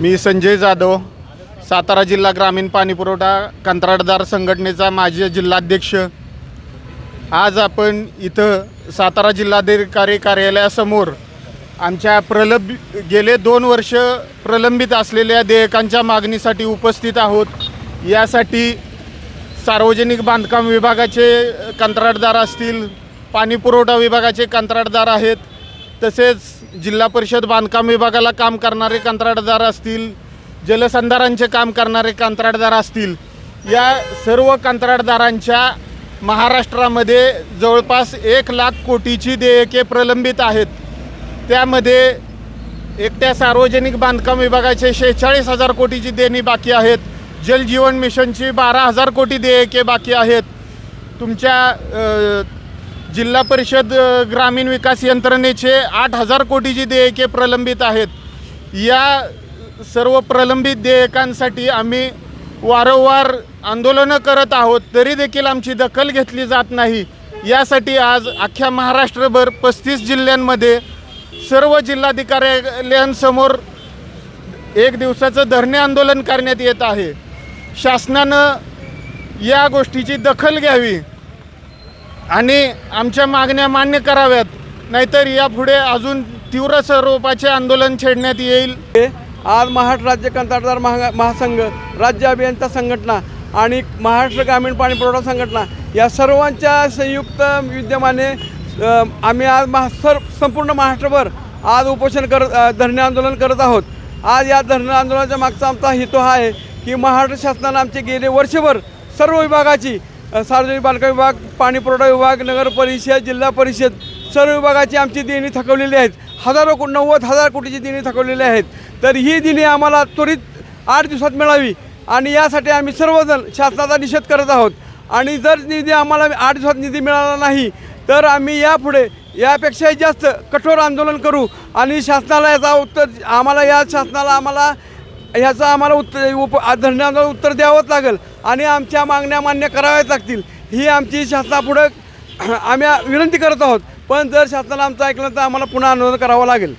मी संजय जाधव सातारा जिल्हा ग्रामीण पाणीपुरवठा कंत्राटदार संघटनेचा माजी जिल्हाध्यक्ष. आज आपण इथं सातारा जिल्हाधिकारी कार्यालयासमोर आमच्या प्रलंब गेले दोन वर्ष प्रलंबित असलेल्या देयकांच्या मागणीसाठी उपस्थित आहोत. यासाठी सार्वजनिक बांधकाम विभागाचे कंत्राटदार असतील पाणी पुरवठा विभागाचे कंत्राटदार आहेत तसेच जिल्हा परिषद बांधकाम विभागाला काम करणारे कंत्राटदार असतील जलसंधारांचे काम करणारे कंत्राटदार असतील या सर्व कंत्राटदारांच्या महाराष्ट्रामध्ये जवळपास एक लाख कोटीची देयके प्रलंबित आहेत. त्यामध्ये एकट्या सार्वजनिक बांधकाम विभागाचे शेहेचाळीस हजार कोटीची देणी बाकी आहेत. जलजीवन मिशनची बारा हजार कोटी देयके बाकी आहेत. तुमच्या जिल्हा परिषद ग्रामीण विकास यंत्रणेचे आठ हजार कोटीची देयके प्रलंबित आहेत. या सर्व प्रलंबित देयकांसाठी आम्ही वारंवार आंदोलनं करत आहोत तरी देखील आमची दखल घेतली जात नाही. यासाठी आज अख्ख्या महाराष्ट्रभर पस्तीस जिल्ह्यांमध्ये सर्व जिल्हाधिकाऱ्यांसमोर एक दिवसाचं धरणे आंदोलन करण्यात येत आहे. शासनानं या गोष्टीची दखल घ्यावी. आणि आमच्या मागण्या मान्य कराव्यात. नाहीतर यापुढे अजून तीव्र स्वरूपाचे आंदोलन छेडण्यात येईल. आज महाराष्ट्र राज्य कंत्राटदार महा महासंघ राज्य अभियंता संघटना आणि महाराष्ट्र ग्रामीण पाणी पुरवठा संघटना या सर्वांच्या संयुक्त विद्यमाने आम्ही आज महा सर संपूर्ण महाराष्ट्रभर आज उपोषण करत धरणे आंदोलन करत आहोत. आज या धरणे आंदोलनाच्या मागचा आमचा हेतू हा आहे की महाराष्ट्र शासनानं आमचे गेले वर्षभर सर्व विभागाची सार्वजनिक बांधकाम विभाग पाणी पुरवठा विभाग नगर परिषद जिल्हा परिषद सर्व विभागाची आमची देणी थकवलेली आहेत. हजारो को नव्वद हजार कोटीची देणी थकवलेली आहेत. तर ही देणी आम्हाला त्वरित आठ दिवसात मिळावी आणि यासाठी आम्ही सर्वजण शासनाचा निषेध करत आहोत. आणि जर निधी आम्हाला आठ दिवसात निधी मिळाला नाही तर आम्ही यापुढे यापेक्षाही जास्त कठोर आंदोलन करू आणि शासनाला याचा उत्तर आम्हाला या शासनाला आम्हाला ह्याचं आम्हाला उत्तर उप धरणे उत्तर द्यावंच लागेल. आणि आमच्या मागण्या मान्य कराव्याच लागतील. ही आमची शासनापुढं आम्ही विनंती करत आहोत. पण जर शासनाला आमचं ऐकलं तर आम्हाला पुन्हा आंदोलन करावं लागेल.